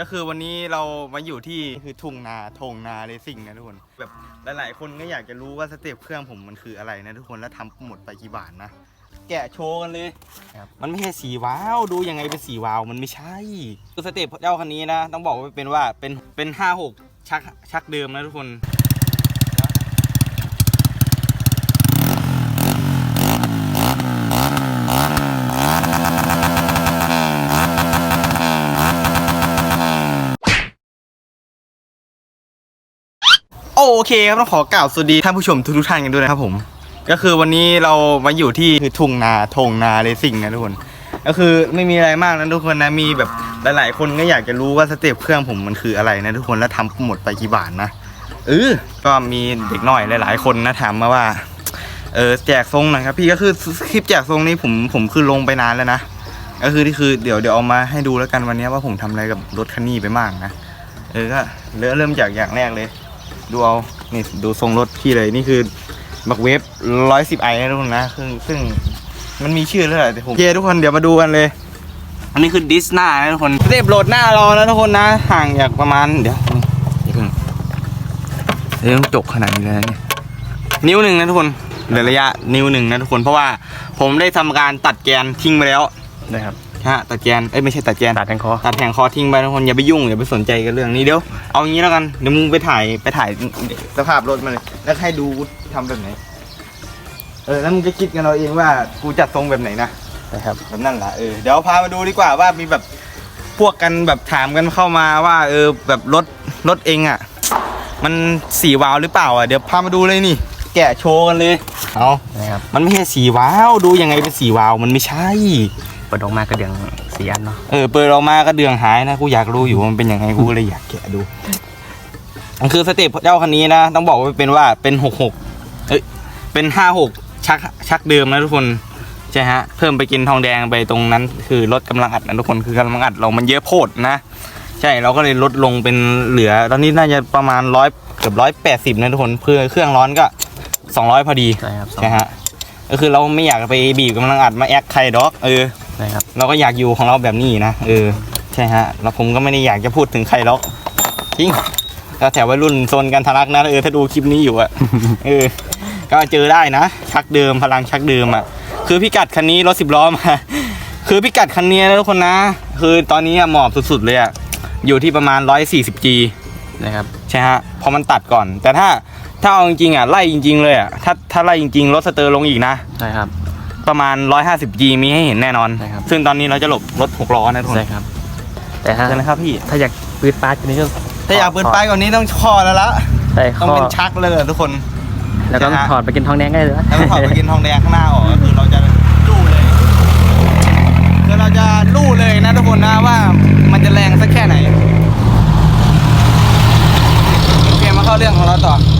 ก็คือวันนี้เรามาอยู่ที่คือทุ่งนาทงนาเรซิ่งนะทุกคนแบบหลายๆ คนก็อยากจะรู้ว่าสเต็ปเครื่องผมมันคืออะไรนะทุกคนแล้วทำหมดไปกี่บาทนะ แกะโชว์กันเลย ครับ มันไม่ใช่สีวาล์วดูยังไงเป็นสีวาล์วมันไม่ใช่คือสเต็ปเจ้าคันนี้นะ ต้องบอกว่าเป็นว่าเป็นเป็นห้าหกชักชักเดิมนะทุกคน โอเคครับต้องขอกล่าวสวัสดีท่านผู้ชมทุกๆท่านกันด้วยนะครับผม ก็คือวันนี้เรามาอยู่ที่คือทุ่งนาทงนาเรซิ่งนะทุกคน ก็คือไม่มีอะไรมากนะทุกคนนะมีแบบหลายๆคนก็อยากจะรู้ว่าสเต็ปเครื่องผมมันคืออะไรนะทุกคนแล้วทำหมดไปกี่บาทนะเออก็มีเด็กน้อยหลาย ๆ คนนะถามมาว่าเออแจกทรงหนะครับพี่ก็คือคลิปแจกทรงนี้ผมผมคือลงไปนานแล้วนะก็คือที่คือเดี๋ยวเดี๋ยวเอามาให้ดูแล้วกันวันนี้ว่าผมทำอะไรกับรถคันนี้ไปบ้างนะเออก็เริ่มจากอย่างแรกเลย ดูเอา นี่ดูทรงรถพี่เลยนี่คือบักเวฟร้อยสิบไอนะทุกคนนะซึ่งซึ่งมันมีชื่อแล้วแหละแต่ผมโอเคทุกคนเดี๋ยวมาดูกันเลย อันนี้คือดิสหน้านะทุกคนเรียบโหลดหน้ารอนะทุกคนนะ ห่างจากประมาณเดี๋ยวนี่อย่าเพิ่งเดี๋ยวต้องจกขนาดนี้เลยนะเนี่ยนิ้วหนึ่งนะทุกคนเหลือระยะนิ้วหนึ่งนะทุกคนเพราะว่าผมได้ทำการตัดแกนทิ้งไปแล้วนะครับ ฮะตัดแกนเอ้ยไม่ใช่ตัดแกนตัดแทงคอตัดแผงคอทิ้งไปทุกคนอย่าไปยุ่งอย่าไปสนใจกับเรื่องนี้เดี๋ยวเอางี้แล้วกันเดี๋ยวมึงไปถ่ายไปถ่ายสภาพรถมาเลยแล้วให้ดูทำแบบไหนเออแล้วมึงก็คิดกันเราเองว่ากูจัดทรงแบบไหนนะนะครับแบบนั่นแหละเออเดี๋ยวพามาดูดีกว่าว่ามีแบบพวกกันแบบถามกันเข้ามาว่า เออแบบรถรถเองอะ มันสีวาล์วหรือเปล่าอะเดี๋ยวพามาดูเลยนี่ แกะโชว์กันเลย เอานะครับมันไม่ใช่สีวาล์วดูยังไงเป็นสีวาล์วมันไม่ใช่ เปิดออกมากระเดื่องสีอันเนาะ เออ เปิดออกมาก็เดืองหายนะ กูอยากรู้อยู่ว่ามันเป็นยังไง กูก็เลยอยากแกะดู มันคือสเต็ปเจ้าคันนี้นะ ต้องบอกว่าเป็นว่าเป็นหกหกเอ้ย เป็นห้าหกชักชักเดิมนะทุกคนใช่ฮะ เพิ่มไปกินทองแดงไปตรงนั้น คือลดกำลังอัดนะทุกคน คือกำลังอัดเรามันเยอะโพดนะ ใช่ เราก็เลยลดลงเป็นเหลือ ตอนนี้น่าจะประมาณร้อยเกือบร้อยแปดสิบนะทุกคน เพื่อเครื่องร้อนก็ สองร้อยพอดีใช่ครับสองใช่ฮะก็คือเราไม่อยากไปบีบกำลังอัดมาแอคใครดอกเออนะครับ เราก็อยากอยู่ของเราแบบนี้นะเออใช่ฮะแล้วผมก็ไม่ได้อยากจะพูดถึงใครหรอกจริงก็แถววัยรุ่นโซนกันทะลักนะเออถ้าดูคลิปนี้อยู่อะ เออ ก็เจอได้นะชักเดิมพลังชักเดิมอะคือพิกัดคันนี้รถสิบล้อมา คือพิกัดคันนี้นะทุกคนนะ คือตอนนี้อะหมอบสุดๆเลยอะอยู่ที่ประมาณ 140G นะครับ ใช่ฮะเพราะมันตัดก่อน แต่ถ้า ถ้าเอาจริงๆอะไล่จริง ๆ เลยอะถ้าถ้าไล่จริงๆรถสเตอร์ลงอีกนะใช่ครับ ประมาณ 150G มีให้เห็นแน่นอน ใช่ครับ ซึ่งตอนนี้เราจะหลบรถหกล้อนะทุกคนใช่ครับ แต่ถ้าใช่ไหมครับพี่ ถ้าอยากปืดปาร์ตนี้ก็ถ้าอยากเปิดป้ายกว่านี้ต้องข้อแล้วละใช่ต้องข้อเป็นชักเลยอะทุกคน แล้วก็นะฮะ ถอดไปกินทองแดงได้เลยนะ แล้วก็ถอดไปกินทองแดงข้างหน้าออกก็คือเราจะลู่เลยคือเราจะลู่เลยนะทุกคนนะว่ามันจะแรงสักแค่ไหนโอเคมาเข้าเรื่องของเราต่อก็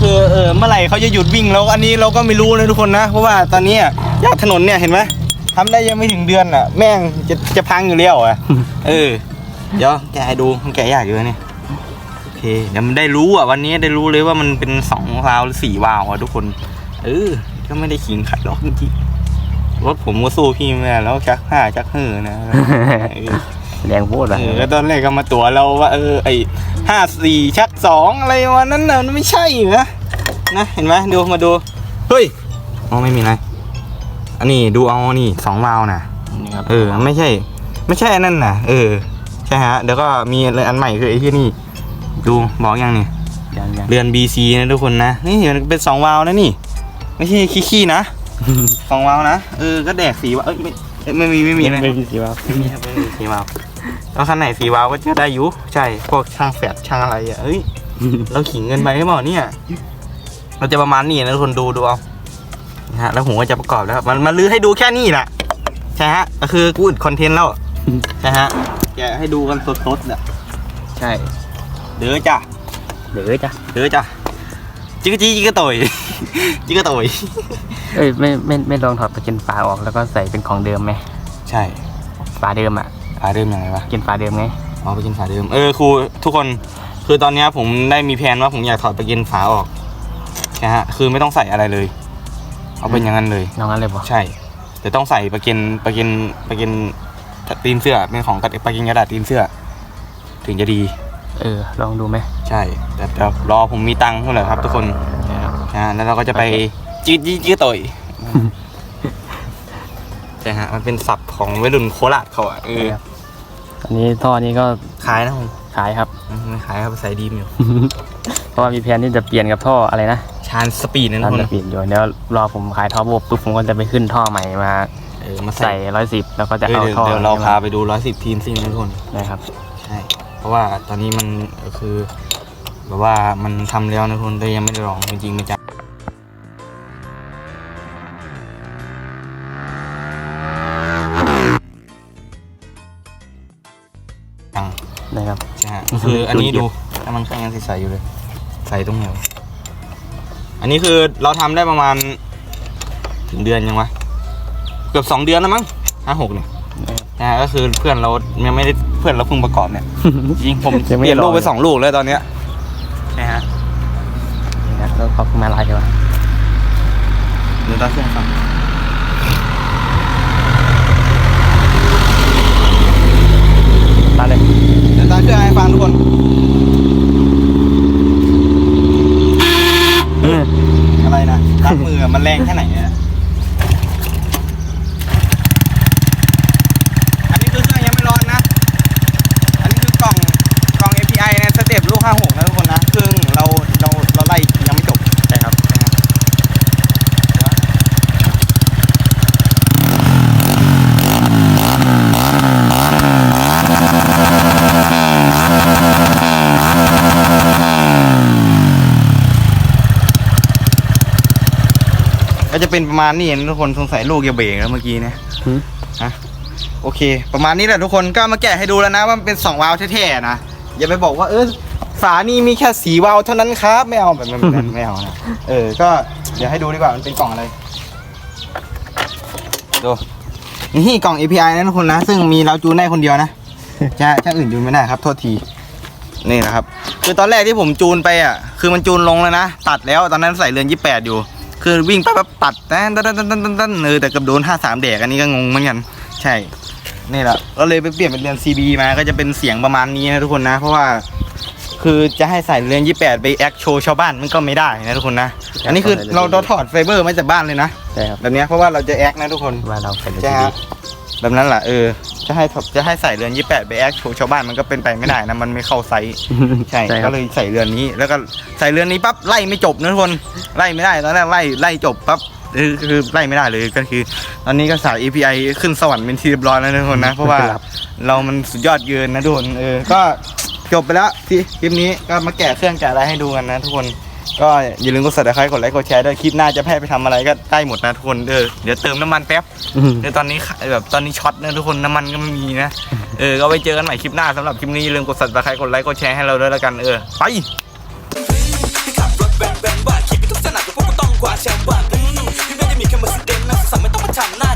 คือเออเมื่อไหร่เขาจะหยุดวิ่งแล้วอันนี้เราก็ไม่รู้นะทุกคนนะ เพราะว่าตอนนี้อะยอดถนนเนี่ยเห็นไหมทำได้ยังไม่ถึงเดือนอะ แม่งจะจะพังอยู่แล้วอะเออเดี๋ยวแกะให้ดูมันแกะยากอยู่นะเนี่ยโอเคเดี๋ยวมันได้รู้อะวันนี้ได้รู้เลยว่ามันเป็นสองวาล์วหรือสี่วาล์วอะทุกคน เออก็ไม่ได้ขิงขัดหรอกจริงๆรถผมก็สู้พี่ไม่ได้แล้วชักห้าชักเฮ่อนะเออ แดงโพดเออะอแล้วตอนแรกก็มาตัวเราว่าเออไอห้าสี่ชักสองอะไรวันนั้นน่ะมันไม่ใช่นะนะเห็นไหมดูมาดูเฮ้ยอ๋อไม่มีอะไรอันนี้ดูเอานี่สองวาล์วนะนี่ครับเออไม่ใช่ ไม่ใช่อันนั่นน่ะเออใช่ฮะเดี๋ยวก็มีอันใหม่คือไอ้ที่นี่ ดูบอกยังนี่ยังยังเรือน BC นะทุกคนนะนี่มันเป็นสองวาล์วนะนี่ ไม่ใช่ขี้ๆนะสองวาล์วนะเออก็แดกสีวาล์วเอ้ยไม่เอ้ยไม่มีไม่มีนะไม่มีสีวะไม่มีครับไม่มีสีวาล์ว แล้วคันไหนสีวาล์วก็จะได้อยู่ใช่พวกช่างแฟดช่างอะไรอะเอ้ยเราขิงเงินไปหรือเปล่าเนี่ยเราจะประมาณนี้นะทุกคนดูดูเอานะฮะแล้วผมก็จะประกอบแล้วครับมันมาลื้อให้ดูแค่นี้แหละใช่ฮะก็คือกูอึดคอนเทนต์แล้วใช่ฮะแกะให้ดูกันสดๆอะใช่เด้อจ้ะเดี๋ยวจ้ะเด้อจ้ะจิกกะจีจิกกะโตยจิกกะโตยเอ้ยไม่ไม่ไม่ลองถอดไปกินฝาออกแล้วก็ใส่เป็นของเดิมไหมใช่ฝาเดิมอะ ฝาเดิมยังไงวะกินฝาเดิมไงเอาไปกินฝาเดิมเออครูทุกคนคือตอนเนี้ยผมได้มีแผนว่าผมอยากถอดไปกินฝาออกนะฮะคือไม่ต้องใส่อะไรเลย เอาเป็นอย่างนั้นเลยน้องนั้นเลยบอกใช่แต่ต้องใส่ไปกินไปกินไปกินตีนเสื้อเป็นของกระไปกินกระดาษตีนเสื้อ ถึงจะดี เออ ลองดูไหมใช่ แต่เดี๋ยวรอผมมีตังค์เท่าไหร่ครับ ทุกคนนะครับนะแล้วเราก็จะไปจืดยืดยืดต่อยใช่ฮะมันเป็นศัพท์ของวัยรุ่นโคราชเขาอะเออ อันนี้ท่อนี้ก็ขายนะผมขายครับอืมไม่ขายครับใส่ดีมอยู่ เพราะว่ามีแผนที่จะเปลี่ยนกับท่ออะไรนะชานสปีดนะทุท่ากคนจะเปลี่ยนอยู่เดี๋ยวรอผมขายท่อบบปุ๊บผมก็จะไปขึ้นท่อใหม่มาเออมาใส่ร้อยสิบแล้วก็จะเออเอาเดี๋ยวท่อเดี๋ยวเรานี้พามาไปดูร้อยสิบทีมซิ่งนะทุกคนนะครับใช่เพราะว่าตอนนี้มันก็คือแบบว่ามันทำแล้วนะทุกคนแต่ยังไม่ได้ลองจริงๆมันจะ ออันนี้ดูถ้ามันข้างยังใสๆอยู่เลย ใสตรงไหนวะอันนี้คือเราทำได้ประมาณถึงเดือนยังวะเกือบสองเดือนแล้วมั้งห้าหกเนี่ยนะฮะก็คือเพื่อนเรายังไม่ได้เพื่อนเราเพิ่งประกอบเนี่ยจริงผมยังเปไม่ลี่ยนได้ลลูองกไปสองลูกแล้วตอนเนี้ยใช่ฮะนี่นะแล้วเขามาไลน์วะเดี๋ยวตาเครื่องฟังมาเลยเดี๋ยวตาเครื่องให้ฟังทุกคน อืม อะไรนะรับมื อมันแรงแค่ไหนเนี่ยอันนี้คือเครื่องยังไม่ร้อนนะ อันนี้คือกล่องกล่อง API ในสเต็ปลูก56นะทุกคนนะซึ่งเราเราเราไล่ยังไม่จบ ใช่ครับ ก็ จะเป็นประมาณนี้นะทุกคนสงสัยลูกจะเบรกแล้วเมื่อกี้เนี่ยหืมโอเค ประมาณนี้แหละทุกคนก็มาแกะให้ดูแล้วนะว่ามันเป็น2วาล์วแท้ๆนะอย่าไปบอกว่าเออฝานี่มีแค่สีวาล์วเท่านั้นครับไม่เอาแบบนั้นแบบนั้นไม่เอานะเออก็เดี๋ยวให้ดูดีกว่ามันเป็นกล่องอะไรดูนี่กล่อง API นะทุกคนนะ ซึ่งมีเราจูนได้คนเดียวนะจะช่างอื่นจูนไม่ได้ครับโทษทีนี่นะครับ คือตอนแรกที่ผมจูนไปอะ คือมันจูนลงแล้วนะ ตัดแล้วตอนนั้นใส่เรือนยี่แปดอยู่ คือวิ่งปั๊บปั๊บตัดแต้นตันตันตันตันตันเออแต่กับโดนห้าสามแดกอันนี้ก็งงเหมือนกัน ใช่นี่แหละก็เลยไปเปลี่ยนเป็นเรือน CB มาก็จะเป็นเสียงประมาณนี้นะทุกคนนะ เพราะว่าคือจะให้ใส่เรือนยี่แปดไปแอคโชว์ชาวบ้านมันก็ไม่ได้นะทุกคนนะ อันนี้คือเราเราถอดไฟเบอร์มาจากบ้านเลยนะใช่ครับแบบเนี้ยเพราะว่าเราจะแอคนะทุกคนว่าเราเป็นใช่ฮะแบบนั้นแหละเออ จะให้จะให้ใส่เรือนยี่แปดไปแอคโชว์ชาวบ้านมันก็เป็นไปไม่ได้นะมันไม่เข้าไซส์ใช่ใช่คก็รับเลยใส่เรือนนี้ แล้วก็ใส่เรือนนี้ปั๊บไล่ไม่จบนะทุกคนไล่ไม่ได้ตอนแรกไล่ไล่จบปั๊บคือคือไล่ไม่ได้เลยก็คือ ตอนนี้ก็สาย API ขึ้นสวรรค์เป็นที่เรียบร้อยแล้วนะทุกคนนะเพราะว่าเป็นหลับเรามันสุดยอดเกินนะทุกคนเออก็จบไปแล้วที่คลิปนี้ก็มาแกะเครื่องแกะอะไรให้ดูกันนะทุกคน ก็อย่าลืมกด subscribe กดไลค์กดแชร์ด้วยคลิปหน้าจะแพ้ไปทำอะไรก็ได้หมดนะทุกคนเออเดี๋ยวเติมน้ำมันแป๊บเดี๋ยวตอนนี้แบบตอนนี้ช็อตนะทุกคนน้ำมันก็ไม่มีนะเออก็ไว้เจอกันใหม่คลิปหน้าสำหรับคลิปนี้อย่าลืมกด subscribe กดไลค์กดแชร์ให้เราด้วยแล้วกันเออไป ที่ขับรถแบนแบนว่าคิดไปทุกสนามกับพวกกูต้องกว่าแชมป์ว่าอืมที่ไม่ได้มีแค่มาสเดนนะสงสารไม่ต้องมาทำหน้า